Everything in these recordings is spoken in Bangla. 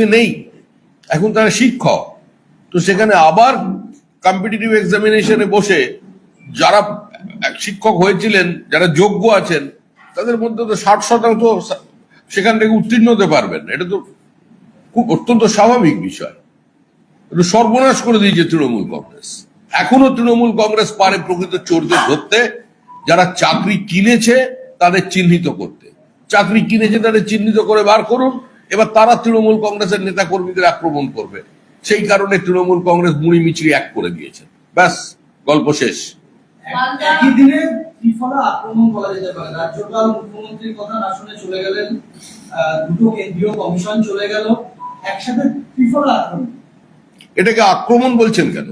লাইফে নেই। এখন তারা শিক্ষক। তো সেখানে আবার কম্পিটিটিভ এক্সামিনেশনে বসে যারা শিক্ষক হয়েছিলেন, যারা যোগ্য আছেন, তাদের মধ্যে তো ষাট শতাংশ সেখান থেকে উত্তীর্ণ হতে পারবেন। এটা তো খুব অত্যন্ত স্বাভাবিক বিষয়। এটা সর্বনাশ করে দিয়েছে তৃণমূল কংগ্রেস। এখনও তৃণমূল কংগ্রেস পারে প্রকৃত চোরদের ধরতে। যারা চাকরি কিনেছে, তাদের চিহ্নিত করতে। চাকরি কিনেছে, তাদের চিহ্নিত করে বার করুন। এবার তারা তৃণমূল কংগ্রেসের নেতা কর্মীদের আক্রমণ করবে। সেই কারণে তৃণমূল কংগ্রেস মুড়ি মিচড়ি এক করে দিয়েছে। ব্যাস গল্প শেষ। একই দিনে আক্রমণ বলা যেতে পারে। রাজ্যপাল মুখ্যমন্ত্রীর কথা না শুনে চলে গেলেন দুটো কেন্দ্রীয় কমিশন চলে গেল। একসাথে ত্রিফলা আক্রমণ। এটাকে আক্রমণ বলছেন কেন?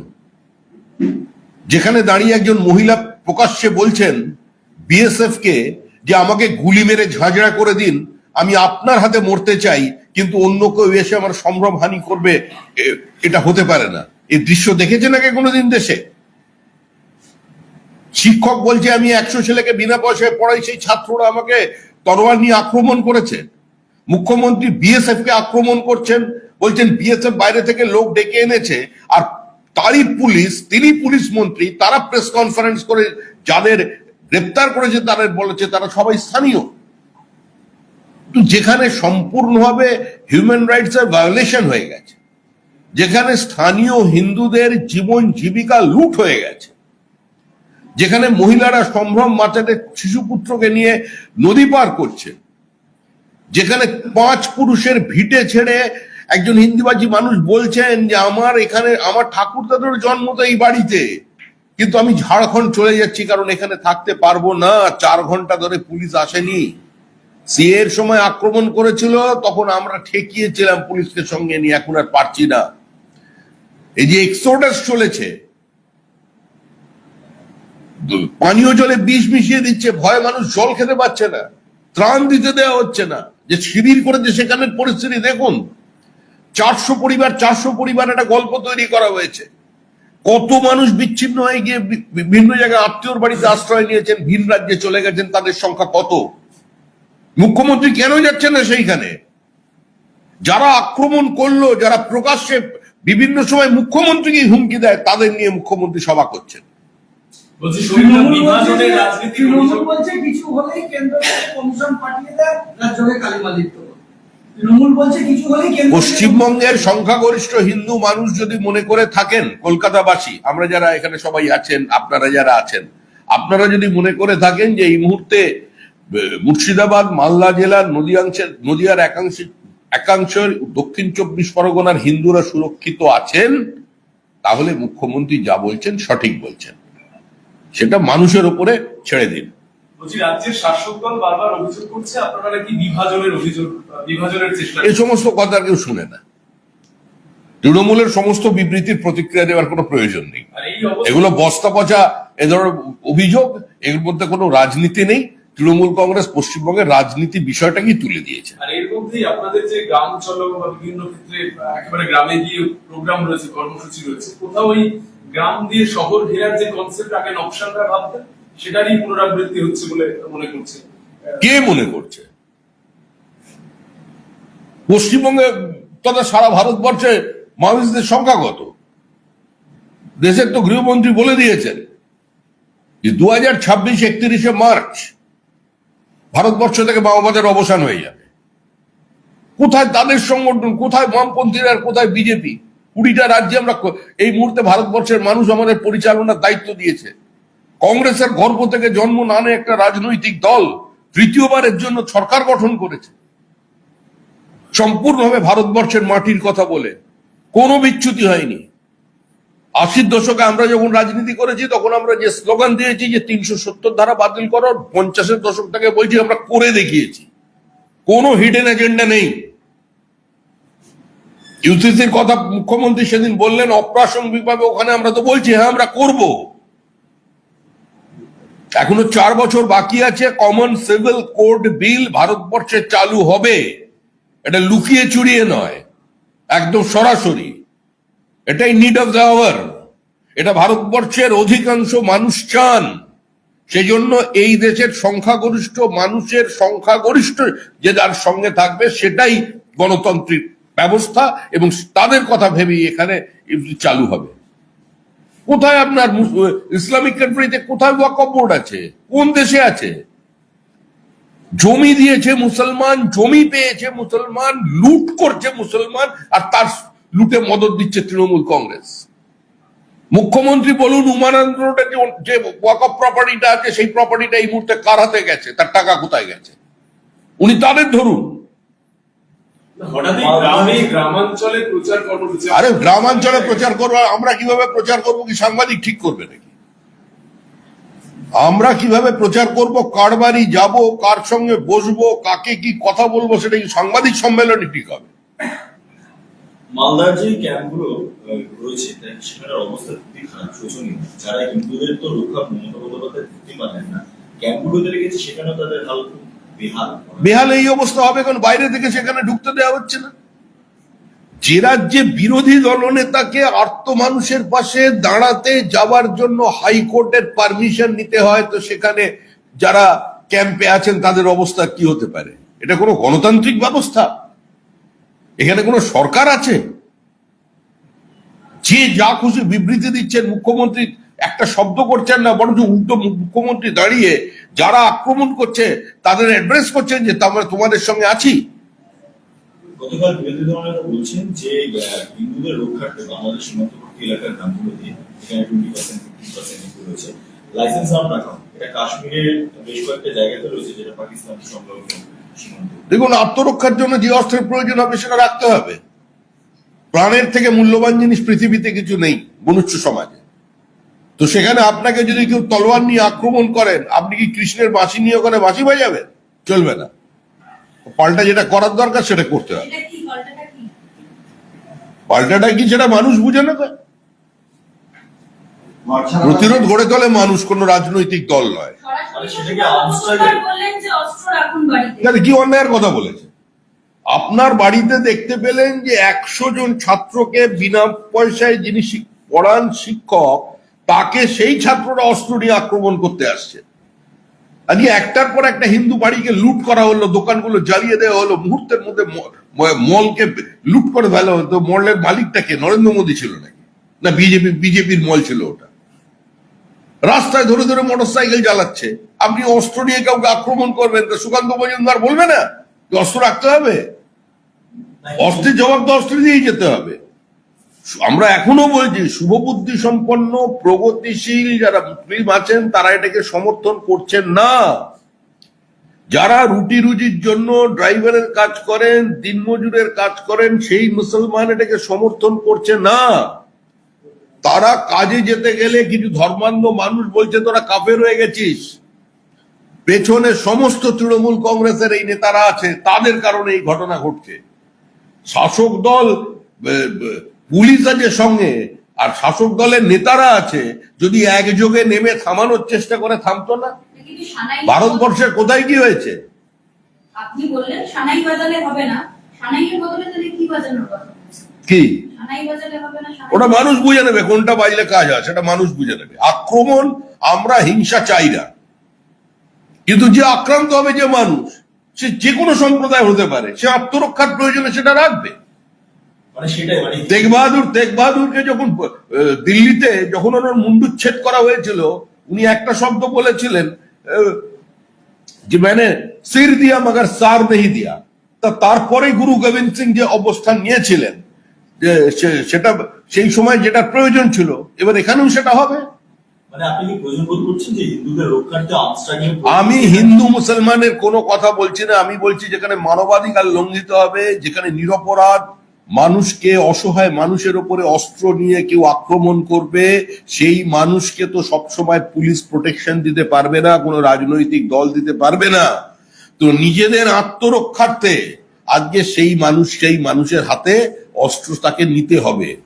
যেখানে দাঁড়িয়ে একজন মহিলা প্রকাশ্যে বলছেন বিএসএফ কে যে আমাকে গুলি মেরে ঝাঁঝরা করে দিন আমি আপনার হাতে মরতে চাই, কিন্তু অন্য কেউ এসে আমার সম্ভ্রম হানি করবে এটা হতে পারে না। এই দৃশ্য দেখেছেন আগে কোনোদিন দেশে? শিক্ষক বলছে, আমি একশো ছেলেকে বিনা পয়সায় পড়াই, সেই ছাত্ররা আমাকে তরোয়ার নিয়ে আক্রমণ করেছে। মুখ্যমন্ত্রী বিএসএফ কে আক্রমণ করছেন। বলছেন, বিএসএফ বাইরে থেকে লোক ডেকে এনেছে, আর তারই পুলিশ, তিনি পুলিশ মন্ত্রী, তারা প্রেস কনফারেন্স করে যাদের গ্রেপ্তার করেছে, তাদের বলেছে, তারা সবাই স্থানীয়। যেখানে সম্পূর্ণভাবে হিউম্যান রাইটস এর ভায়োলেশন হয়ে গেছে, যেখানে স্থানীয় হিন্দুদের জীবন জীবিকা লুট হয়ে গেছে, যেখানে মহিলারা সম্ভ্রম মাচাতে শিশুপুত্রকে নিয়ে নদী পার করছে, যেখানে পাঁচ পুরুষের ভিটে ছেড়ে একজন হিন্দিবাজি মানুষ বলছেন যে, আমার এখানে, আমার ঠাকুর দাদুর জন্ম তো এই বাড়িতে, কিন্তু আমি ঝাড়খণ্ড চলে যাচ্ছি কারণ এখানে থাকতে পারব না, চার ঘণ্টা ধরে পুলিশ আসেনি। সিএর সময় আক্রমণ করেছিল, তখন আমরা ঠেকিয়েছিলাম পুলিশকে সঙ্গে নিয়ে, এখন আর পারছি না। এই যে এক্সোডাস চলেছে, পানীয় জলে বিষ মিশিয়ে দিচ্ছে, ভয়ে মানুষ জল খেতে পাচ্ছে না, ত্রাণ দিতে দেওয়া হচ্ছে না, যে শিবির করেছে সেখানের পরিস্থিতি দেখুন, চারশো পরিবার চারশো পরিবার একটা গল্প তৈরি করা হয়েছে। কত মানুষ বিচ্ছিন্ন হয়ে গিয়ে বিভিন্ন জায়গায় আত্মীয়র বাড়িতে আশ্রয় নিয়েছেন, ভিন রাজ্যে চলে গেছেন, তাদের সংখ্যা কত? মুখ্যমন্ত্রী কেন যাচ্ছে না সেইখানে? যারা আক্রমণ করল যারা প্রকাশ্যে বিভিন্ন সময় মুখ্যমন্ত্রীকে হুমকি দেয় তাদের নিয়ে মুখ্যমন্ত্রী সভা করছেন। পশ্চিমবঙ্গের সংখ্যাগরিষ্ঠ হিন্দু মানুষ যদি মনে করে থাকেন কলকাতাবাসী আমরা যারা এখানে সবাই আছেন আপনারা যারা আছেন আপনারা যদি মনে করে থাকেন যে এই মুহূর্তে মুর্শিদাবাদ মালদা জেলার নদীয়াংশের নদীয়ার একাংশ একাংশের দক্ষিণ চব্বিশ পরগনার হিন্দুরা সুরক্ষিত আছেন তাহলে মুখ্যমন্ত্রী যা বলছেন সঠিক বলছেন। সেটা মানুষের উপরে ছেড়ে দিন। এই সমস্ত কথা কেউ শুনে না। তৃণমূলের সমস্ত বিবৃতির প্রতিক্রিয়া দেওয়ার কোনো প্রয়োজন নেই। এগুলো বস্তা পচা এ ধরনের অভিযোগ এর মধ্যে কোনো রাজনীতি নেই। তৃণমূল কংগ্রেস পশ্চিমবঙ্গের রাজনীতি বিষয়টাকেই তুলে দিয়েছে। আর এর মধ্যেই আপনাদের যে গ্রাম চলো বা বিভিন্ন ক্ষেত্রে একেবারে গ্রামে গিয়ে প্রোগ্রাম রয়েছে কর্মসূচি রয়েছে কোথাও ওই গ্রাম দিয়ে শহর ঘেরার যে কনসেপ্ট আগে নকশালরা ভাবতেন সেটারই পুনরাবৃত্তি হচ্ছে বলে মনে করছে। কে মনে করছে? পশ্চিমবঙ্গে তথা সারা ভারতবর্ষে মানুষদের সংখ্যা কত? দেশের তো গৃহমন্ত্রী বলে দিয়েছেন যে দু হাজার ছাব্বিশ একত্রিশে মার্চ ভারতবর্ষ থেকে মাওবাদের অবসান হয়ে যাবে। কোথায় তাদের সংগঠন, কোথায় বামপন্থীরা আর কোথায় বিজেপি? কুড়িটা রাজ্যে আমরা এই মুহূর্তে ভারতবর্ষের মানুষ আমাদের পরিচালনার দায়িত্ব দিয়েছে। কংগ্রেসের গর্ভ থেকে জন্ম না নেয় একটা রাজনৈতিক দল তৃতীয়বারের জন্য সরকার গঠন করেছে। সম্পূর্ণভাবে ভারতবর্ষের মাটির কথা বলে কোনো বিচ্যুতি হয়নি। আশির দশকে আমরা যখন রাজনীতি করেছি, তখন আমরা যে স্লোগান দিয়েছি যে তিনশো সত্তর ধারা বাতিল করো, পঞ্চাশের দশকটাকে বলছি, আমরা করে দেখিয়েছি। কোনো হিডেন এজেন্ডা নেই। ইউসিসির কথা মুখ্যমন্ত্রী সেদিন বললেন, অপ্রাসঙ্গিকভাবে ওখানে আমরা তো বলছি হ্যাঁ আমরা করব। এখনও চার বছর বাকি আছে কমন সিভিল কোড বিল ভারতবর্ষে চালু হবে। এটা লুকিয়ে চুরিয়ে নয়, একদম সরাসরি। এটাই নিড অফ দ্য আওয়ার এটা ভারতবর্ষের অধিকাংশ মানুষ চান। সেজন্য এই দেশের সংখ্যাগরিষ্ঠ মানুষের সংখ্যাগরিষ্ঠ যে যার সঙ্গে থাকবে, সেটাই গণতান্ত্রিক ব্যবস্থা এবং তাদের কথা ভেবেই এখানে চালু হবে। কোথায় আপনার ইসলামিক কান্ট্রিতে কোথায় ওয়াকফ বোর্ড আছে? কোন দেশে আছে? জমি দিয়েছে মুসলমান, জমি পেয়েছে মুসলমান, লুট করছে মুসলমান, আর তার লুটে মদত দিচ্ছে তৃণমূল কংগ্রেস। মুখ্যমন্ত্রী বলুন উমানন্দ যে- যে ওয়াকফ প্রপার্টিটা আছে সেই প্রপার্টিটা এই মুহূর্তে কার হাতে গেছে? তার টাকা কোথায় গেছে? উনি তাদের ধরুন। গ্রামাঞ্চলে প্রচার কর্মসূচি আরে গ্রামাঞ্চলে প্রচার করব আমরা কীভাবে প্রচার করব কি সাংবাদিক ঠিক করবে নাকি? আমরা কীভাবে প্রচার করব কার বাড়ি যাব কার সঙ্গে বসবো কাকে কি কথা বলব সেটা কি সাংবাদিক সম্মেলনে ঠিক হবে। মালদার যে ক্যাম্পগুলো রয়েছে সেখানের অবস্থা খুবই খারাপ, শোচনীয়। যারা হিন্দুদের তো রক্ষা মমতা বন্দ্যোপাধ্যায় করতে পারেন না ক্যাম্পগুলোতে রেখেছে সেখানেও তাদের হাল খুব বেহাল। বেহাল এই অবস্থা হবে কারণ বাইরে থেকে সেখানে ঢুকতে দেওয়া হচ্ছে না? যে রাজ্যে বিরোধী দলনেতাকে আর্ত মানুষের পাশে দাঁড়াতে যাওয়ার জন্য হাইকোর্টের পারমিশন নিতে হয়, তো সেখানে যারা ক্যাম্পে আছেন, তাদের অবস্থা কি হতে পারে? এটা কোনো গণতান্ত্রিক ব্যবস্থা? এখানে কোনো সরকার আছে? যে যা খুশি বিবৃতি দিচ্ছেন মুখ্যমন্ত্রী, একটা শব্দ করছেন না, বরঞ্চ উল্টো মুখ্যমন্ত্রী দাঁড়িয়ে যারা আক্রমণ করছে, তাদের অ্যাড্রেস করছেন যে আমরা তোমাদের সঙ্গে আছি। গতকাল বিরোধী বলছেন যে হিন্দুদের রক্ষার্থে এলাকার এখানে টোয়েন্টি পার্সেন্ট পার্সেন্ট এটা কাশ্মীরের বেশ কয়েকটা জায়গাতে রয়েছে, যেটা পাকিস্তান সংলগ্ন। দেখুন আত্মরক্ষার জন্য যে অস্ত্রের প্রয়োজন হবে সেটা রাখতে হবে। প্রাণের থেকে মূল্যবান জিনিস পৃথিবীতে কিছু নেই মনুষ্য সমাজে। তো সেখানে আপনাকে যদি কেউ তলোয়ার নিয়ে আক্রমণ করেন আপনি কি কৃষ্ণের বাঁশি নিয়ে ওখানে বাঁশি বাজাবেন? চলবে না। পাল্টা যেটা করার দরকার সেটা করতে হবে। পাল্টাটা কি সেটা মানুষ বুঝে নেবে? প্রতিরোধ গড়ে তোলে মানুষ কোনো রাজনৈতিক দল নয়। মানে সরাসরি সেটাকে arms struggle- বললেন যে অস্ত্র রাখুন বাড়িতে। তাহলে কি অন্যায়ের কথা বলেছে? আপনার বাড়িতে দেখতে পেলেন যে একশো জন ছাত্রকে বিনা পয়সায় যিনি পড়ান শিক্ষক তাকে সেই ছাত্ররা অস্ত্র নিয়ে আক্রমণ করতে আসছে। আজকে একটার পর একটা হিন্দু বাড়িকে লুট করা হলো দোকানগুলো জ্বালিয়ে দেওয়া হলো মুহূর্তের মধ্যে মলকে লুট করে ফেলা হতো। মলের মালিকটাকে নরেন্দ্র মোদী ছিল নাকি? না বিজেপি বিজেপির মল ছিল ওটা। রাস্তায় ধরে ধরে মোটর সাইকেল চালাচ্ছে। আপনি অস্ত্র নিয়ে কাউকে আক্রমণ করবেন, তো সুকান্ত মজুমদার বলবে না যে অস্ত্র রাখতে হবে? অস্ত্রের জবাব তো অস্ত্র দিয়েই যেতে হবে। আমরা এখনও বলছি, শুভবুদ্ধি সম্পন্ন, প্রগতিশীল যারা মুসলিম আছেন, তারা এটাকে সমর্থন করছেন না। যারা রুটি রুজির জন্য ড্রাইভারের কাজ করেন, দিনমজুরের কাজ করেন, সেই মুসলমান এটাকে সমর্থন করছে না। তারা কাজে যেতে গেলে কিছু ধর্মান্ধ মানুষ বলছে তোরা কাফের হয়ে গেছিস। পেছনে সমস্ত তৃণমূল কংগ্রেসের এই নেতারা আছে তাদের কারণে এই ঘটনা ঘটছে। শাসক দল পুলিশ আছে সঙ্গে আর শাসক দলের নেতারা আছে যদি একযোগে নেমে থামানোর চেষ্টা করে থামতো না? ভারতবর্ষের কোথায় কি হয়েছে? আপনি বললেন সানাই বাজালে হবে না। সানাইয়ের বদলে তাহলে কি বাজানোর কথা? কি? ওটা মানুষ বুঝে নেবে কোনটা বাজলে কাজ হয় সেটা মানুষ বুঝে নেবে। আক্রমণ আমরা হিংসা চাই না। কিন্তু যে আক্রান্ত হবে যে মানুষ সে যে কোনো সম্প্রদায় হতে পারে সে আত্মরক্ষার প্রয়োজনে সেটা রাখবে। মানে সেটাই মানে তেগ বাহাদুর তেগ বাহাদুরকে যখন দিল্লিতে যখন ওনার মুন্ডুচ্ছেদ করা হয়েছিল উনি একটা শব্দ বলেছিলেন আহ, যে মানে সির দিয়া মগর সার নেই দিয়া। তা তারপরে গুরু গোবিন্দ সিং যে অবস্থান নিয়েছিলেন সেটা সেই সময় যেটা প্রয়োজন ছিল এবার এখানেও সেটা হবে। মানে আমি হিন্দু মুসলমানের কোনো কথা বলছি না আমি বলছি যেখানে মানবাধিকার লঙ্ঘিত হবে যেখানে নিরপরাধ মানুষকে অসহায় মানুষের উপরে অস্ত্র নিয়ে কেউ আক্রমণ করবে সেই মানুষকে তো সবসময় পুলিশ প্রোটেকশন দিতে পারবে না কোনো রাজনৈতিক দল দিতে পারবে না। তো নিজেদের আত্মরক্ষার্থে আজকে সেই মানুষ সেই মানুষের হাতে অস্ত্র তাকে নিতে হবে।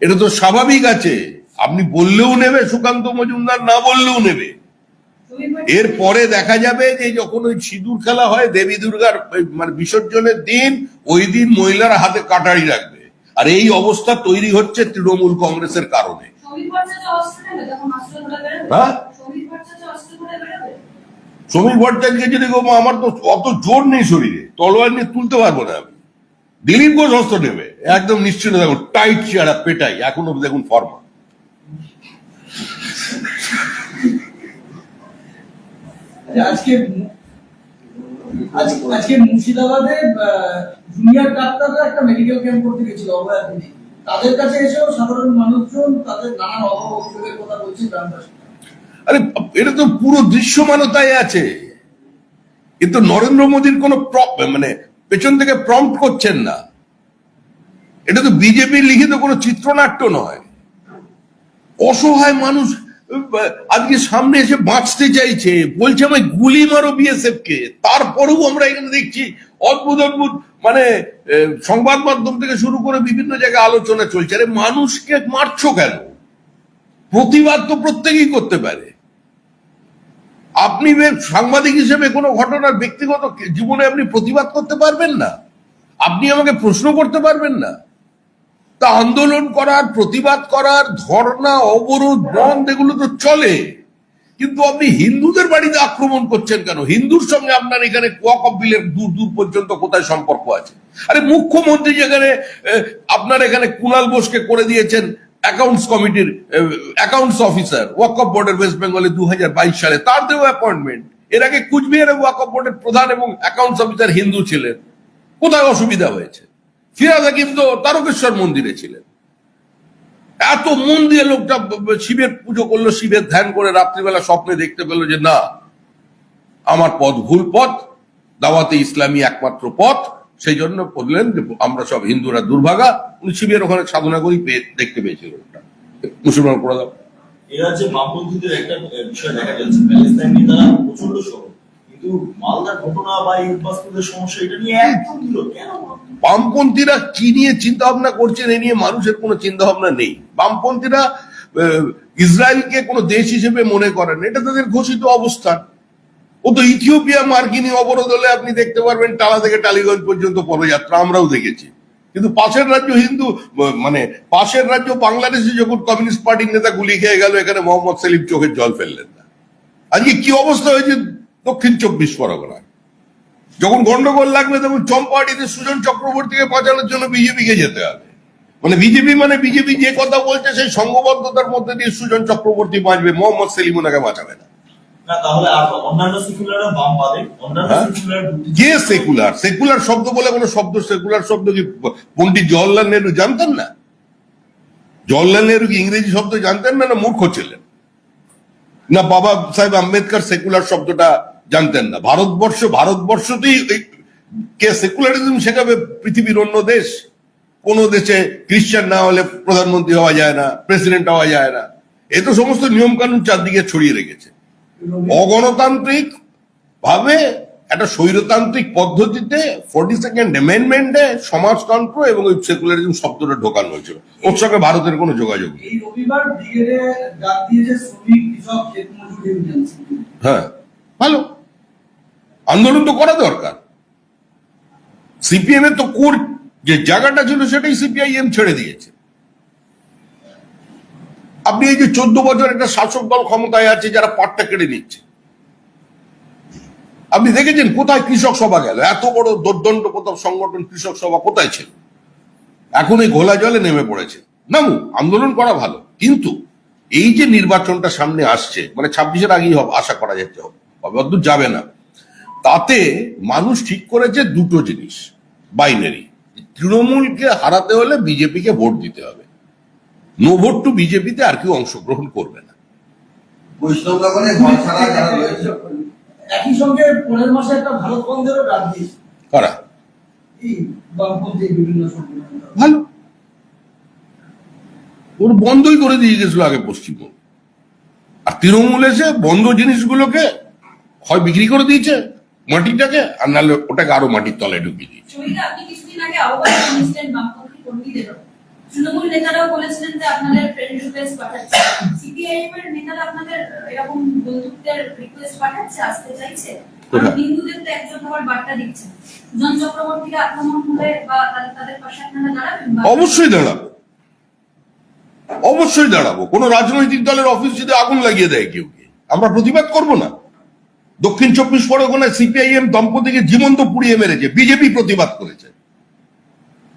এটা তো স্বাভাবিক আছে। আপনি বললেও নেবে সুকান্ত মজুমদার না বললেও নেবে। ছবির পর- এরপরে দেখা যাবে যে যখন ওই সিঁদুর খেলা হয় দেবী দুর্গার মানে বিসর্জনের দিন ওই দিন মহিলারা হাতে কাটারি রাখবে। আর এই অবস্থা তৈরি হচ্ছে তৃণমূল কংগ্রেসের কারণে। হ্যাঁ? শ্রমিক ভট্টাচার্যকে যদি গো, আমার তো অত জোর নেই শরীরে। তলোয়ার নিয়ে তুলতে পারব না আমি। দিলীপ ঘোষ হস্ত নেবে। একদম নিশ্চিন্ত দেখুন টাইট চেয়ারা পেটাই এখনও দেখুন ফর্মা আজকে আজকে মুর্শিদাবাদে জুনিয়র ডাক্তাররা একটা মেডিকেল ক্যাম্প করতে গেছিল তাদের কাছে এসেও সাধারণ মানুষজন তাদের নানান অভাব অভিযোগের কথা বলছে গ্রামবাসী আরে এটা তো পুরো দৃশ্যমানতায় আছে। এ তো নরেন্দ্র মোদীর কোনো মানে পেছন থেকে প্রম্পট করছেন না। এটা তো বিজেপির লিখিত কোনো চিত্রনাট্য নয়। অসহায় মানুষ, আজকে সামনে এসে বাঁচতে চাইছে, বলছে আমায় গুলি মারো বিএসএফ কে। তারপরেও আমরা এখানে দেখছি অদ্ভুত অদ্ভুত মানে সংবাদ মাধ্যম থেকে শুরু করে বিভিন্ন জায়গায় আলোচনা চলছে। আরে মানুষকে মারছো কেন? প্রতিবাদ তো প্রত্যেকেই করতে পারে। আপনি সাংবাদিক হিসেবে কোনো ঘটনার ব্যক্তিগত জীবনে আপনি প্রতিবাদ করতে পারবেন না। আপনি আমাকে প্রশ্ন করতে পারবেন না। তা আন্দোলন করার, প্রতিবাদ করার, ধর্ণা, অবরোধ, বন্ধ, এগুলো তো চলে। কিন্তু আপনি হিন্দুদের বাড়িতে আক্রমণ করছেন কেন? হিন্দুর সঙ্গে আপনার এখানে কোয়াক বিলের দূর দূর পর্যন্ত কোথায় সম্পর্ক আছে? আরে মুখ্যমন্ত্রী যেখানে আপনার এখানে কুণাল বোসকে করে দিয়েছেন অ্যাকাউন্টস কমিটির অ্যাকাউন্টস অফিসার ওয়াকফ বোর্ডের ওয়েস্ট বেঙ্গলে দুহাজার বাইশ সালে তার দেওয়া অ্যাপয়েন্টমেন্ট এর আগে কুচবিহারে ওয়াকফ বোর্ডের প্রধান এবং অ্যাকাউন্টস অফিসার হিন্দু ছিলেন। কোথায় অসুবিধা হয়েছে? ফিরাজ হাকিম তো তারকেশ্বর মন্দিরে ছিলেন। এত মন দিয়ে লোকটা শিবের পুজো করল, শিবের ধ্যান করে রাত্রিবেলা স্বপ্নে দেখতে পেল যে, না, আমার পথ ভুল পথ, দাওয়াতে ইসলামী একমাত্র পথ। সেই জন্য বললেন যে আমরা সব হিন্দুরা দুর্ভাগা। উনি শিবের ওখানে সাধনা পেয়ে দেখতে পেয়েছিল ওটা মুসলমান করে দাও। এ রাজ্যে বামপন্থীদের একটা বিষয় দেখা যাচ্ছে। প্যালেস্তাইন নেতারা প্রচণ্ড সরব কিন্তু মালদার ঘটনা বা এই উদ্বাস্তুদের সমস্যা এটা নিয়ে একদম দিল কেন বামপন্থীরা কি নিয়ে চিন্তা ভাবনা করছেন এ নিয়ে মানুষের কোনো চিন্তা ভাবনা নেই। বামপন্থীরা ইসরায়েলকে কোনো দেশ হিসেবে মনে করেন এটা তাদের ঘোষিত অবস্থান। ও তো ইথিওপিয়া মার্কিনী অবরোধ হলে আপনি দেখতে পারবেন টালা থেকে টালিগঞ্জ পর্যন্ত পদযাত্রা আমরাও দেখেছি। কিন্তু পাশের রাজ্য হিন্দু মানে পাশের রাজ্য বাংলাদেশে যখন কমিউনিস্ট পার্টির নেতা গুলি খেয়ে গেল, এখানে মোহাম্মদ সেলিম চোখের জল ফেললেন না। আজকে কি অবস্থা হয়েছে দক্ষিণ চব্বিশ পরগনায়? যখন গন্ডগোল লাগবে, তখন চম্পাহাটিতে সুজন চক্রবর্তীকে বাঁচানোর জন্য বিজেপিকে যেতে হবে? মানে বিজেপি মানে বিজেপি যে কথা বলছে, সেই সংঘবদ্ধতার মধ্যে দিয়ে সুজন চক্রবর্তী বাঁচবে, মোহাম্মদ সেলিম ওনাকে বাঁচাবে না। যে সেকুলার সেকুলার শব্দ বলে কোনো শব্দ সেকুলার শব্দ কি পন্ডিত জওয়াহরলাল নেহরু জানতেন না? জওয়াহরলাল নেহরু কি ইংরেজি শব্দ জানতেন না না মূর্খ ছিলেন? না বাবা সাহেব আম্বেদকর সেকুলার শব্দটা জানতেন না? ভারতবর্ষ ভারতবর্ষতেই কে সেকুলারিজম শেখাবে পৃথিবীর অন্য দেশ? কোন দেশে খ্রিস্টান না হলে প্রধানমন্ত্রী হওয়া যায় না প্রেসিডেন্ট হওয়া যায় না। এ তো সমস্ত নিয়ম কানুন চারদিকে ছড়িয়ে রেখেছে। অগণতান্ত্রিক ভাবে একটা স্বৈরতান্ত্রিক পদ্ধতিতে ফোর্টি সেকেন্ড অ্যামেন্ডমেন্টে সমাজতন্ত্র এবং ওই সেকুলারিজম শব্দটা ঢোকানো হয়েছিল। ওর সঙ্গে ভারতের কোনো যোগাযোগ নেই। হ্যাঁ ভালো। আন্দোলন তো করা দরকার। সিপিএম এর তো কোর যে জায়গাটা ছিল সেটাই সিপিআইএম ছেড়ে দিয়েছে। আপনি এই যে চোদ্দ বছর একটা শাসক দল ক্ষমতায় আছে যারা পাটটা কেড়ে নিচ্ছে। আপনি দেখেছেন কোথায় কৃষক সভা গেল? এত বড় দোর্দণ্ড প্রতাপ সংগঠন কৃষক সভা কোথায় ছিল? এখন এই ঘোলা জলে নেমে পড়েছে। নামু, আন্দোলন করা ভালো, কিন্তু এই যে নির্বাচনটা সামনে আসছে মানে ছাব্বিশের আগেই হবে, আশা করা যাচ্ছে হবে অদ্ভুত যাবে না। তাতে মানুষ ঠিক করেছে দুটো জিনিস, বাইনারি। তৃণমূলকে হারাতে হলে বিজেপিকে ভোট দিতে হবে। নো ভোট টু বিজেপিতে আর কেউ অংশগ্রহণ করবে না। বৈষ্ণবনগরে ঘর ছাড়া যারা রয়েছে? একই সঙ্গে পরের মাসে একটা ভারত বন্ধেরও ডাক দিয়েছে। কারা? এই বামপন্থী বিভিন্ন সংগঠন। ভালো। ওর বন্ধই করে দিয়ে গেছিল আগে পশ্চিমবঙ্গ। আর তৃণমূল এসে বন্ধ জিনিসগুলোকে হয় বিক্রি করে দিয়েছে মাটিটাকে আর নাহলে ওটাকে আরও মাটির তলায় ঢুকিয়ে দিয়েছে। তৃণমূল নেতারাও বলেছিলেন যে আপনাদের ফ্রেন্ড রিকোয়েস্ট পাঠাচ্ছে। সিপিআইএম এর নেতারা আপনাদের এরকম বন্ধুত্বের রিকোয়েস্ট পাঠাচ্ছে আসতে চাইছে। হিন্দুদের তো একজন হওয়ার বার্তা দিচ্ছেন। জন চক্রবর্তীকে আক্রমণ হলে বা তাদের- পাশে আপনারা দাঁড়াবেন অবশ্যই দাঁড়াবো। অবশ্যই দাঁড়াবো। কোন রাজনৈতিক দলের অফিস যদি আগুন লাগিয়ে দেয় কেউ কে আমরা প্রতিবাদ করব না। দক্ষিণ চব্বিশ পরগনায় সিপিআইএম দম্পতিকে জীবন্ত পুড়িয়ে মেরেছে। বিজেপি প্রতিবাদ করেছে।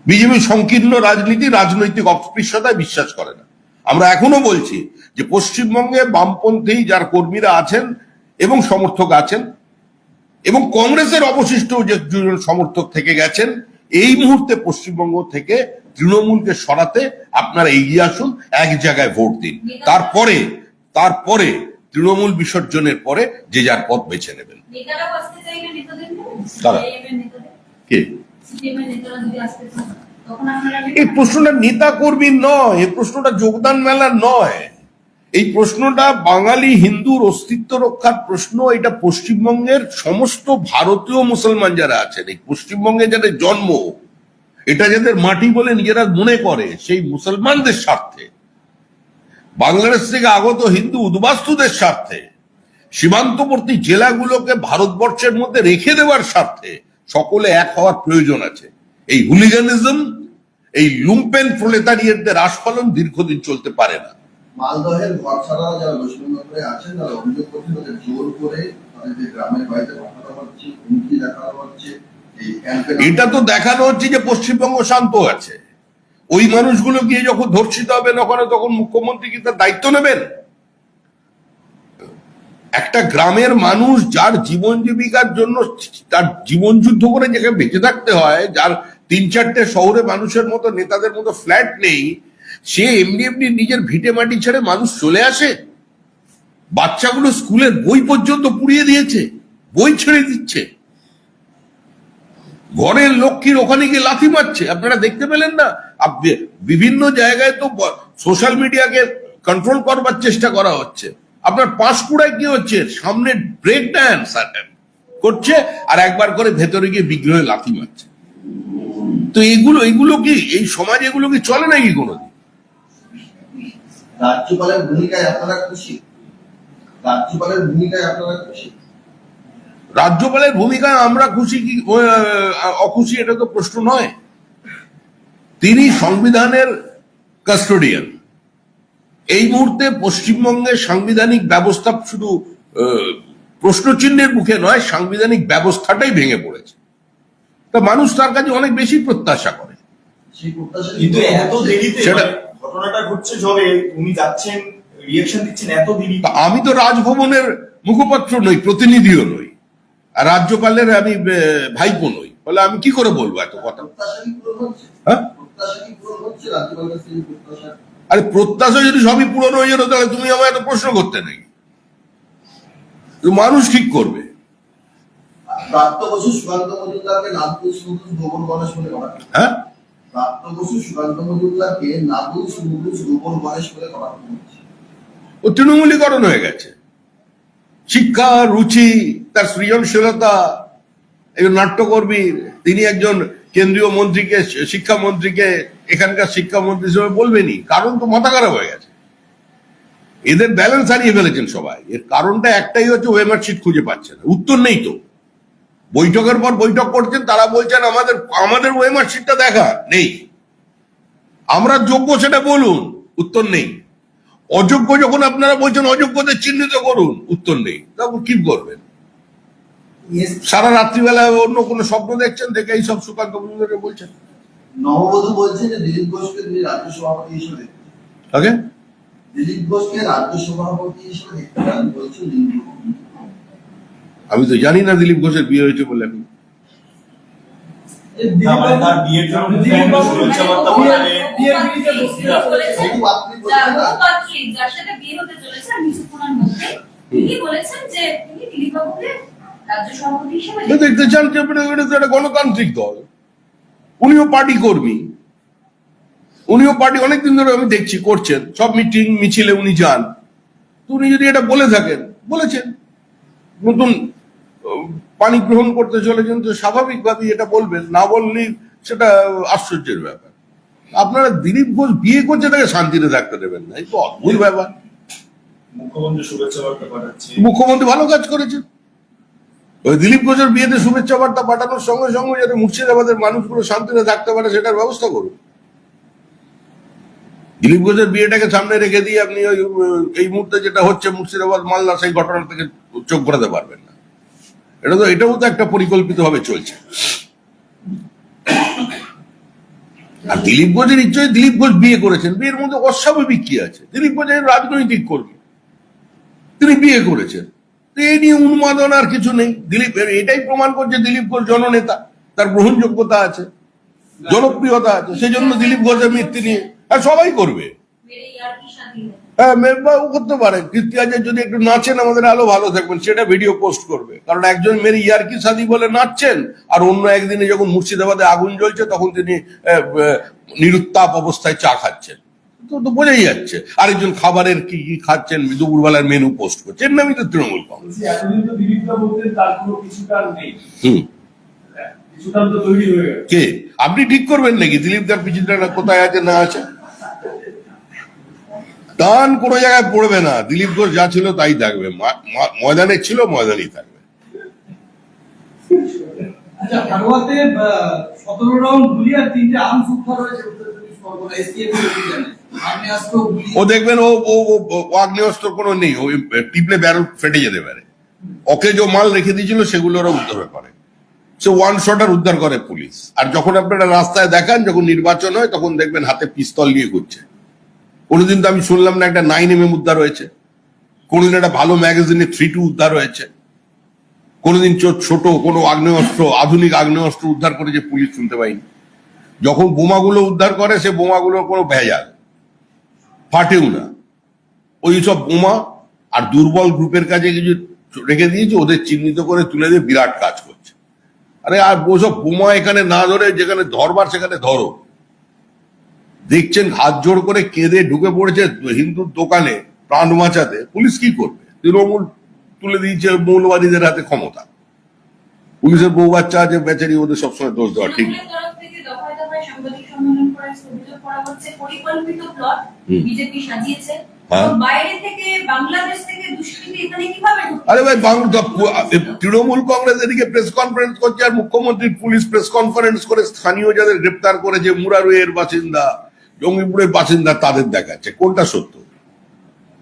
বিজেপি সংকীর্ণ রাজনীতি রাজনৈতিক অস্পৃশ্যতায় বিশ্বাস করে না। আমরা এখনও বলছি যে পশ্চিমবঙ্গে বামপন্থী যার কর্মীরা আছেন এবং সমর্থক আছেন এবং কংগ্রেসের অবশিষ্ট যে দুজন সমর্থক থেকে গেছেন এই মুহূর্তে পশ্চিমবঙ্গ থেকে তৃণমূলকে সরাতে আপনারা এগিয়ে আসুন এক জায়গায় ভোট দিন। তারপরে তারপরে তৃণমূল বিসর্জনের পরে যে যার পথ বেছে নেবেন। কে? এই প্রশ্নটা নেতা কর্মীর নয়, এই প্রশ্নটা যোগদান মেলার নয়। এই প্রশ্নটা বাঙালি হিন্দুর অস্তিত্ব রক্ষার প্রশ্ন, এটা পশ্চিমবঙ্গের সমস্ত ভারতীয় মুসলমান যারা আছেন, এই পশ্চিমবঙ্গে যাদের জন্ম, এটা যাদের মাটি বলে নিজেরা মনে করে, সেই মুসলমানদের স্বার্থে। বাংলাদেশ থেকে আগত হিন্দু উদ্বাস্তুদের স্বার্থে, সীমান্তবর্তী জেলাগুলোকে ভারতবর্ষের মধ্যে রেখে দেওয়ার স্বার্থে সকলে এক হওয়ার প্রয়োজন আছে। এই হুলিগানিজম এই লুম্পেন প্রলেতারিয়েটদের আস্ফলন দীর্ঘদিন চলতে পারে না। মালদহের ঘর ছাড়া যারা আছেন তারা অভিযোগ করছেন তাদের জোর করে তাদের গ্রামের বাড়িতে পাঠানো হচ্ছে হুমকি দেখানো হচ্ছে এটা তো দেখানো হচ্ছে যে পশ্চিমবঙ্গ শান্ত আছে। ওই মানুষগুলো গিয়ে যখন ধর্ষিত হবেন ওখানে তখন মুখ্যমন্ত্রী কি তার দায়িত্ব নেবেন? একটা গ্রামের মানুষ যার জীবন জীবিকার জন্য, তার জীবন যুদ্ধ করে যেখানে বেঁচে থাকতে হয়, যার তিন চারটে শহরে মানুষের মতো, নেতাদের মতো ফ্ল্যাট নেই, সে এমনি এমনি নিজের ভিটে মাটি ছেড়ে মানুষ চলে আসে। বাচ্চাগুলো স্কুলের বই পর্যন্ত পুড়িয়ে দিয়েছে, বই ছেড়ে দিচ্ছে। ঘরের লক্ষ্মীর ওখানে গিয়ে লাথি মারছে। আপনারা দেখতে পেলেন না? বিভিন্ন জায়গায় তো সোশ্যাল মিডিয়াকে কন্ট্রোল করবার চেষ্টা করা হচ্ছে। আপনার পাঁশকুড়ায় কি হচ্ছে? সামনে ব্রেক ড্যান্স করছে আর একবার করে ভেতরে গিয়ে বিগ্রহে লাথি মারছে। তো এগুলো এগুলো কি এই সমাজ এগুলো কি চলে নাকি কোনোদিন? রাজ্যপালের ভূমিকায় আপনারা খুশি? রাজ্যপালের ভূমিকায় আপনারা খুশি? রাজ্যপালের ভূমিকায় আমরা খুশি কি অখুশি এটা তো প্রশ্ন নয়। তিনি সংবিধানের কাস্টোডিয়ান এই মুহূর্তে পশ্চিমবঙ্গের সাংবিধানিক ব্যবস্থা শুধু আহ, প্রশ্নচিহ্নের মুখে নয় সাংবিধানিক ব্যবস্থাটাই ভেঙে পড়েছে। তা মানুষ তার কাছে অনেক বেশি প্রত্যাশা করে। কিন্তু এত দেরিতে ঘটনাটা ঘটছে যবে উনি যাচ্ছেন রিয়েকশন দিচ্ছেন এত দেরি আমি তো রাজভবনের মুখপাত্র নই প্রতিনিধিও নই। আর রাজ্যপালের আমি ভাইপো নই। ফলে আমি কি করে বলব এত কথা? হ্যাঁ? আরে প্রত্যাশা যদি সবই পূরণ হয়ে যেত তাহলে তুমি আমায় এত প্রশ্ন করতে নাকি মানুষ ঠিক করবে। হ্যাঁ? ও তৃণমূলীকরণ হয়ে গেছে। শিক্ষা রুচি তার সৃজনশীলতা একজন নাট্যকর্মী তিনি একজন কেন্দ্রীয় মন্ত্রীকে, শিক্ষামন্ত্রীকে এখানকার শিক্ষামন্ত্রী হিসেবে বলবেনই। কারণ তো মাথা খারাপ হয়ে গেছে। এদের ব্যালেন্স হারিয়ে ফেলেছেন সবাই। এর কারণটা একটাই হচ্ছে ওয়েমার শিট খুঁজে পাচ্ছে না। উত্তর নেই তো। বৈঠকের পর বৈঠক করছেন, তারা বলছেন আমাদের আমাদের ওয়েমার শিটটা দেখা, নেই। আমরা যোগ্য সেটা বলুন, উত্তর নেই। অযোগ্য যখন আপনারা বলছেন, অযোগ্যদের চিহ্নিত করুন, উত্তর নেই। তখন কি করবেন? সারা রাত্রিবেলা অন্য কোনো স্বপ্ন দেখছেন? দেখে এই সব সুকান্ত মজুমদারকে বলছেন। নববধূ বলছে যে দিলীপ ঘোষকে তিনি রাজ্য সভাপতি হিসেবে ওকে দিলীপ ঘোষকে রাজ্য সভাপতি হিসেবে বলছেন আমি তো জানি না দিলীপ ঘোষের বিয়ে হয়েছে বলে এখন। মানে বিয়েতে বসতে বলেছেন, আপনি যা- বলছেন তিনি যে হিসেবে তো দেখতে চান একটা গণতান্ত্রিক দল। উনিও পার্টি কর্মী। উনিও পার্টি অনেকদিন ধরে আমি দেখছি করছেন। সব মিটিং মিছিলে উনি যান। তো উনি যদি এটা বলে থাকেন বলেছেন। নতুন পানি গ্রহণ করতে চলেছেন তো স্বাভাবিকভাবেই এটা বলবেন। না বললেই সেটা আশ্চর্যের ব্যাপার। আপনারা দিলীপ ঘোষ বিয়ে করছে তাকে শান্তিতে থাকতে দেবেন না। এই তো অদ্ভুত ব্যাপার। মুখ্যমন্ত্রী শুভেচ্ছা বার্তা পাঠাচ্ছে মুখ্যমন্ত্রী ভালো কাজ করেছেন। ওই দিলীপ ঘোষের বিয়েতে শুভেচ্ছা বার্তা পাঠানোর সঙ্গে সঙ্গে যাতে মুর্শিদাবাদের মানুষগুলো শান্তিতে থাকতে পারে, সেটার ব্যবস্থা করুন। দিলীপ ঘোষের বিয়েটাকে সামনে রেখে দিয়ে আপনি ওই, এই মুহূর্তে যেটা হচ্ছে মুর্শিদাবাদ, মালদা, সেই ঘটনা থেকে চোখ ঘোরাতে পারবেন না। এটা তো, এটাও তো একটা পরিকল্পিত ভাবে চলছে। আর দিলীপ ঘোষের নিশ্চয়ই, দিলীপ ঘোষ বিয়ে করেছেন। বিয়ের মধ্যে অস্বাভাবিক কি আছে? দিলীপ ঘোষ রাজনৈতিক কর্মী। তিনি বিয়ে করেছেন। এই নিয়ে উন্মাদনার কিছু নেই। দিলীপ, এটাই প্রমাণ করছে দিলীপ ঘোষ জননেতা। তার গ্রহণযোগ্যতা আছে, জনপ্রিয়তা আছে। সেই জন্য দিলীপ ঘোষের মৃত্যু নিয়ে আর সবাই করবে। হ্যাঁ মেম্বারও করতে পারে। কীর্তি আচার্য যদি একটু নাচেন, আমাদের আলো ভালো থাকবেন। সেটা ভিডিও পোস্ট করবে। কারণ একজন মেরে ইয়ারকি সাদি বলে নাচছেন, আর অন্য একদিনে যখন মুর্শিদাবাদে আগুন জ্বলছে, তখন তিনি নিরুত্তাপ অবস্থায় চা খাচ্ছেন। তো তো বোঝাই যাচ্ছে। আরেকজন খাবারের কি কি খাচ্ছেন দুপুরবেলার মেনু পোস্ট করছে। এর নামই তো তৃণমূল কংগ্রেস। হুম। হ্যাঁ, কে? আপনি ঠিক করবেন নাকি? দিলীপ দার পিছনটা কোথায় আছে না আছে? টান কোনো জায়গায় পড়বে না। দিলীপ ঘোষ যা ছিল তাই থাকবে। ময়দানে ছিল ময়দানেই থাকবে। আচ্ছা সতেরো রাউন্ড গুলি আর তিনটে আর্মস উদ্ধার হয়েছে উত্তর চব্বিশ পরগনা এসটিএফ ও দেখবেন, ও ও আগ্নেয়স্ত্র কোনো নেই ওই টিপলে ব্যারল ফেটে যেতে পারে। ওকে যে মাল রেখে দিয়েছিল, সেগুলো ওরা উদ্ধার করে। সে ওয়ান শটার উদ্ধার করে পুলিশ। আর যখন আপনারা রাস্তায় দেখান, যখন নির্বাচন হয়, তখন দেখবেন হাতে পিস্তল নিয়ে ঘুরছে। কোনোদিন তো আমি শুনলাম না, একটা নাইন এম এম উদ্ধার হয়েছে। কোনোদিন একটা ভালো ম্যাগাজিনে থ্রি টু উদ্ধার হয়েছে। কোনোদিন ছোট কোনো আগ্নেয়াস্ত্র, আধুনিক আগ্নেয়াস্ত্র উদ্ধার করেছে, পুলিশ শুনতে পাইনি। যখন বোমাগুলো উদ্ধার করে, সে বোমাগুলোর কোনো ভেজাল। ফাটেও না। ওই সব বোমা আর দুর্বল গ্রুপের কাছে কিছু রেখে দিয়েছে, ওদের চিহ্নিত করে তুলে দিয়ে বিরাট কাজ করছে। আরে, আর ওসব বোমা এখানে না ধরে যেখানে ধরবার, সেখানে ধরো। দেখছেন হাত জোড় করে কেঁদে ঢুকে পড়েছে হিন্দুর দোকানে প্রাণ বাঁচাতে। পুলিশ কি করবে? তৃণমূল তুলে দিয়েছে মৌলবাদীদের হাতে ক্ষমতা। পুলিশের বউ বাচ্চা আছে, বেচারি ওদের সবসময় দোষ দেওয়া ঠিক করে অভিযোগ করা হচ্ছে। পরিকল্পিত প্লট বিজেপি সাজিয়েছে। হ্যাঁ। এবং বাইরে থেকে বাংলাদেশ থেকে দুষ্কৃতী এখানে কীভাবে ঢুকছে? আরে ভাই তৃণমূল কংগ্রেস এদিকে প্রেস কনফারেন্স করছে আর মুখ্যমন্ত্রী পুলিশ প্রেস কনফারেন্স করে স্থানীয় যাদের গ্রেপ্তার করেছে মুরারুয়ের বাসিন্দা জঙ্গিপুরের বাসিন্দা তাদের দেখাচ্ছে। কোনটা সত্য?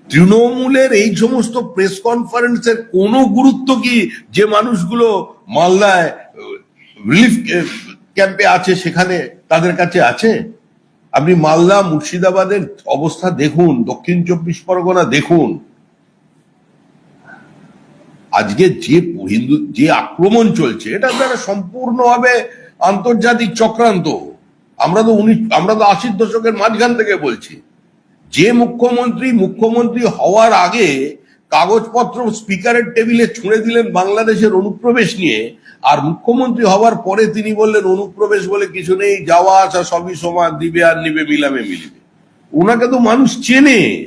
তৃণমূলের এই সমস্ত প্রেস কনফারেন্সের কোনো গুরুত্ব কি যে মানুষগুলো মালদায় রিলিফ ক্যাম্পে আছে সেখানে? তাদের কাছে আছে? আপনি মালদা মুর্শিদাবাদের অবস্থা দেখুন, দক্ষিণ চব্বিশ পরগনা দেখুন। আজকে যে হিন্দু, যে আক্রমণ চলছে, এটা তো একটা সম্পূর্ণভাবে আন্তর্জাতিক চক্রান্ত। আমরা তো উনিশ, আমরা তো আশির দশকের মাঝখান থেকে বলছি। যে মুখ্যমন্ত্রী মুখ্যমন্ত্রী হওয়ার আগে কাগজপত্র স্পিকারের টেবিলে ছুঁড়ে দিলেন বাংলাদেশের অনুপ্রবেশ নিয়ে। আর মুখ্যমন্ত্রী হওয়ার পরে তিনি বললেন অনুপ্রবেশ বলে কিছু নেই যাওয়া আসা সবই সমান দিবে আর নিবে মিলামে মিলিবে। ওনাকে তো মানুষ চেনে।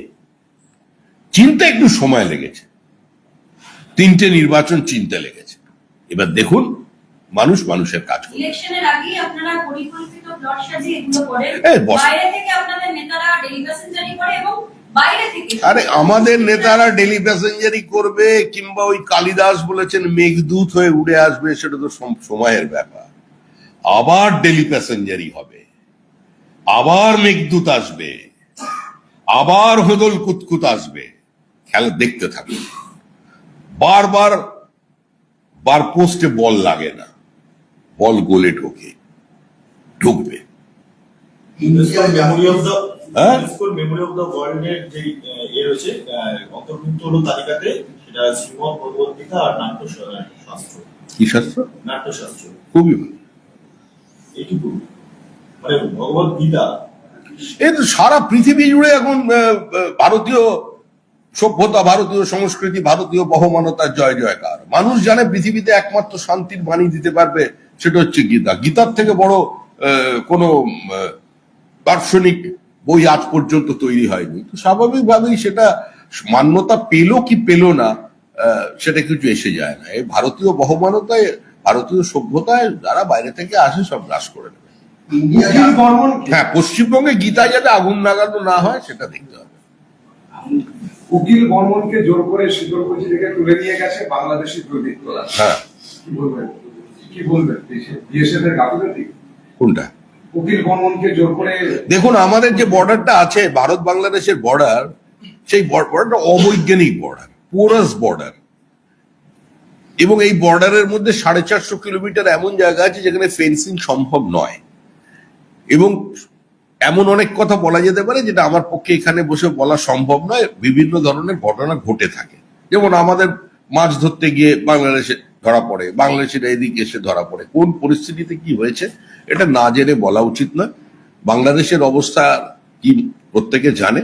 চিনতে একটু সময় লেগেছে। তিনটে নির্বাচন চিনতে লেগেছে। এবার দেখুন মানুষ মানুষের কাজ এই বস- আরে আমাদের নেতারা ডেলি প্যাসেঞ্জারি করবে কিংবা ওই কালিদাস বলেছেন মেঘদূত হয়ে উড়ে আসবে সেটা তো সময়ের ব্যাপার। আবার ডেলি প্যাসেঞ্জারি হবে। আবার মেঘদূত আসবে। আবার হদল কুতকুত আসবে। খেলা দেখতে থাকবে বারবার বার পোস্টে বল লাগে না। বল গোলে ঢোকে। ঢুকবে। মেমোরি অফ দ্য ওয়ার্ল্ড এর যে ইয়ে রয়েছে অন্তর্ভুক্ত হলো তালিকাতে সেটা শ্রীমদ ভগবত গীতা আর নাট্য শাস্ত্র। কি শাস্ত্র? খুবই ভালো এইটুকু মানে ভগবত গীতা। তো সারা পৃথিবী জুড়ে এখন ভারতীয় সভ্যতা ভারতীয় সংস্কৃতি ভারতীয় বহমানতার জয় জয়কার। মানুষ জানে পৃথিবীতে একমাত্র শান্তির বাণী দিতে পারবে সেটা হচ্ছে গীতা। গীতার থেকে বড় আহ, কোনো দার্শনিক বই আজ পর্যন্ত তৈরি হয়নি। তো স্বাভাবিকভাবেই সেটা মান্যতা পেল কি পেল না আহ, সেটা কিছু এসে যায় না। এই ভারতীয় বহমানতায় ভারতীয় সভ্যতায় যারা বাইরে থেকে আসে সব গ্রাস করে নেবে। হ্যাঁ পশ্চিমবঙ্গে গীতায় যাতে আগুন লাগানো না হয় সেটা দেখতে হবে। উকিল বর্মনকে জোর করে শীতলকুচি থেকে তুলে নিয়ে গেছে বাংলাদেশি দুর্বৃত্তরা। হ্যাঁ। কি বলবেন? কি বলবেন? বিএসএফ এর গাফিলতি? কোনটা? দেখুন, আমাদের যে বর্ডারটা আছে, ভারত বাংলাদেশের বর্ডার, সেই বর্ডারটা অবৈজ্ঞানিক বর্ডার, পোরাস বর্ডার। এবং এই বর্ডারের মধ্যে সাড়ে চারশো কিলোমিটার এমন জায়গা আছে যেখানে ফেন্সিং সম্ভব নয়। এবং এমন অনেক কথা বলা যেতে পারে যেটা আমার পক্ষে এখানে বসে বলা সম্ভব নয়। বিভিন্ন ধরনের ঘটনা ঘটে থাকে। যেমন আমাদের মাছ ধরতে গিয়ে বাংলাদেশে ধরা পড়ে বাংলাদেশের এদিকে এসে ধরা পড়ে। কোন পরিস্থিতিতে কি হয়েছে এটা না জেনে বলা উচিত নয়। বাংলাদেশের অবস্থা কি প্রত্যেকে জানে।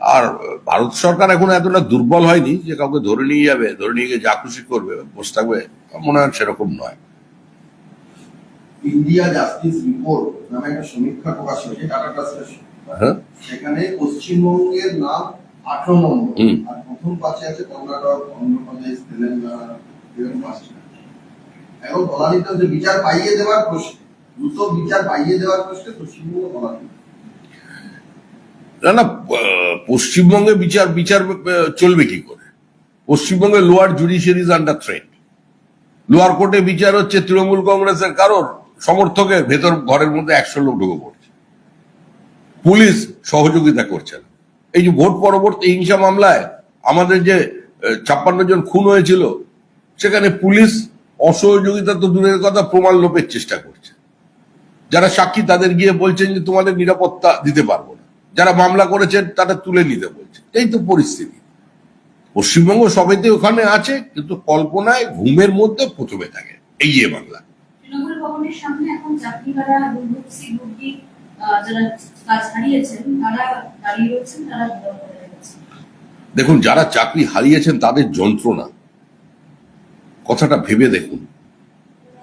আর ভারত সরকার এখন এতটা দুর্বল হয়নি যে কাউকে ধরে নিয়ে যাবে ধরে নিয়ে গিয়ে যা খুশি করবে বসে থাকবে মনে হয় সেরকম নয়। ইন্ডিয়া জাস্টিস রিপোর্ট নামে একটা সমীক্ষা প্রকাশ হয়েছে টাটা ট্রাস্টের হ্যাঁ। সেখানে পশ্চিমবঙ্গের নাম আঠারো নম্বর। আর প্রথম পাশে আছে কর্ণাটক অন্ধ্রপ্রদেশ তেলেঙ্গানা যে বিচার পাইয়ে দেওয়ার দ্রুত বিচার পাইয়ে দেওয়ার প্রশ্নে পশ্চিমবঙ্গ না না, পশ্চিমবঙ্গে বিচার বিচার চলবে কি করে? পশ্চিমবঙ্গে lower judiciary is under threat lower কোর্টে বিচার হচ্ছে তৃণমূল কংগ্রেসের কারোর সমর্থকের ভেতর ঘরের মধ্যে একশো লোক ঢুকে পড়ছে। পুলিশ সহযোগিতা করছে না। এই যে ভোট পরবর্তী হিংসা মামলায় আমাদের যে ছাপ্পান্ন জন খুন হয়েছিল সেখানে পুলিশ অসহযোগিতা তো দূরের কথা প্রমাণ লোপের চেষ্টা করছে। যারা সাক্ষী তাদের গিয়ে বলছেন যে তোমাদের নিরাপত্তা দিতে পারব না। যারা মামলা করেছেন তারা তুলে নিতে বলছে। এই তো পরিস্থিতি। পশ্চিমবঙ্গ সবেতে ওখানে আছে কিন্তু কল্পনায় ঘুমের মধ্যে প্রথমে থাকে। এই যে বাংলা তৃণমূল ভবনের সামনে এখন চাকরিহারা দুর্ভোগী রোগী যারা কাজ হারিয়েছেন তারা দাঁড়িয়ে রয়েছেন তারা বিরোধ করে রেখেছেন। দেখুন যারা চাকরি হারিয়েছেন তাদের যন্ত্রণা। কথাটা ভেবে দেখুন।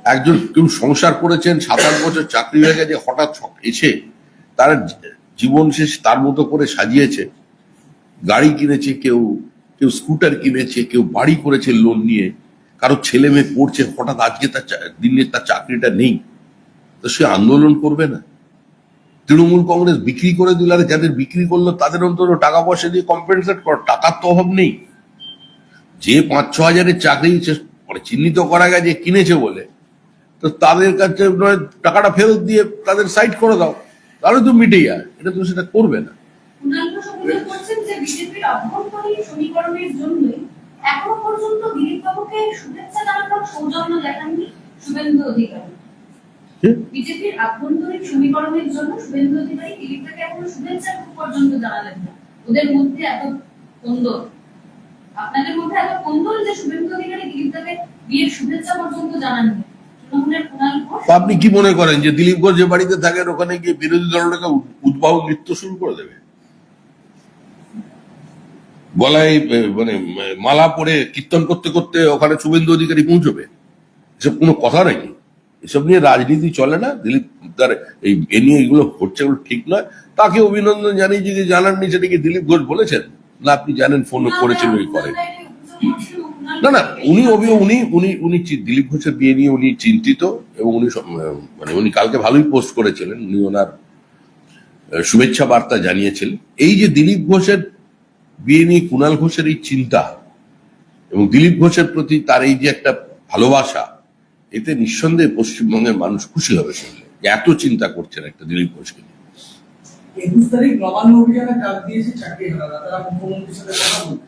একজন কেউ সংসার করেছেন সাত আট বছর চাকরি হয়ে গেছে, হঠাৎ এসে তার জীবন শেষ তার মতো করে সাজিয়েছে। গাড়ি কিনেছে কেউ কেউ স্কুটার কিনেছে, কেউ বাড়ি করেছে লোন নিয়ে। কারও ছেলে মেয়ে পড়ছে, হঠাৎ আজকে তার দিল্লির তার চাকরিটা নেই। তো সে আন্দোলন করবে না। তৃণমূল কংগ্রেস বিক্রি করে দিল, আর যাদের বিক্রি করল তাদের অন্তত টাকা পয়সা দিয়ে কম্পেনসেট কর, টাকার তো অভাব নেই। যে পাঁচ ছ হাজারের চাকরি মানে চিহ্নিত করা গেছে কিনেছে বলে। তো তাদের কাছে নয় টাকাটা ফেরত দিয়ে তাদের সাইড করে দাও তাহলে তো মিটে যায় এটা তো সেটা করবে না। বিজেপির আভ্যন্তরীণ সমীকরণের জন্য শুভেন্দু অধিকারী দিলীপটাকে এখনও শুভেচ্ছা পর্যন্ত জানালেন ওদের মধ্যে এত কন্দল আপনাদের মধ্যে এত কন্দল যে শুভেন্দু অধিকারী দিলীপটাকে বিয়ের শুভেচ্ছা পর্যন্ত তো আপনি কি মনে করেন যে দিলীপ ঘোষ যে বাড়িতে থাকেন, ওখানে গিয়ে বিরোধী দলটাকে উদ- উদ্বাহ নৃত্য শুরু করে দেবে? গলায় মানে মালা পরে কীর্তন করতে করতে ওখানে শুভেন্দু অধিকারী পৌঁছবে? এসব কোনো কথা নাকি এসব নিয়ে রাজনীতি চলে না। দিলীপ তার এই, এ নিয়ে এগুলো হচ্ছে ঠিক নয়। তাকে অভিনন্দন জানিয়ে যদি জানাননি, সেটা কি দিলীপ ঘোষ বলেছেন? না আপনি জানেন ফোন করেছেন ওই করেন না না উনি অভি উনি উনি উনি দিলীপ ঘোষের বিয়ে নিয়ে উনি চিন্তিত এবং উনি মানে উনি কালকে ভালোই পোস্ট করেছিলেন উনি ওনার শুভেচ্ছা বার্তা জানিয়েছিলেন এই যে দিলীপ ঘোষের বিয়ে নিয়ে কুণাল ঘোষের এই চিন্তা এবং দিলীপ ঘোষের প্রতি তার এই যে একটা ভালোবাসা এতে নিঃসন্দেহে পশ্চিমবঙ্গের মানুষ খুশি হবে শুনলে। এত চিন্তা করছেন একটা দিলীপ ঘোষকে নিয়ে। একুশ তারিখ নবান্ন অভিযানে ডাক দিয়েছে চাকরি হারারা। তারা মুখ্যমন্ত্রীর সাথে কথা বলতে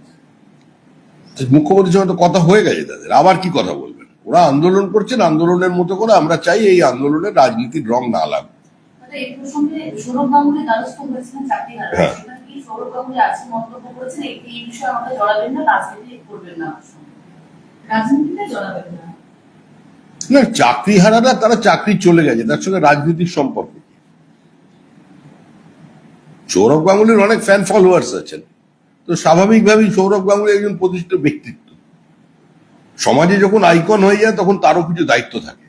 মুখ্যমন্ত্রীর সঙ্গে তো কথা হয়ে গেছে তাদের। আবার কি কথা বলবেন? ওরা আন্দোলন করছেন আন্দোলনের মতো করে আমরা চাই এই আন্দোলনের রাজনীতির রং না লাগবে আচ্ছা, এই প্রসঙ্গে সৌরভ গাঙ্গুলি দ্বারস্থ হয়েছিলেন চাকরি হারা হ্যাঁ। না চাকরি হারারা তারা চাকরি চলে গেছে তার সঙ্গে রাজনীতির সম্পর্ক? সৌরভ গাঙ্গুলির অনেক ফ্যান ফলোয়ার্স আছেন। তো স্বাভাবিকভাবেই সৌরভ গাঙ্গুলি একজন প্রতিষ্ঠিত ব্যক্তিত্ব। সমাজে যখন আইকন হয়ে যায়, তখন তারও কিছু দায়িত্ব থাকে।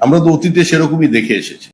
আমরা তো অতীতে সেরকমই দেখে এসেছি।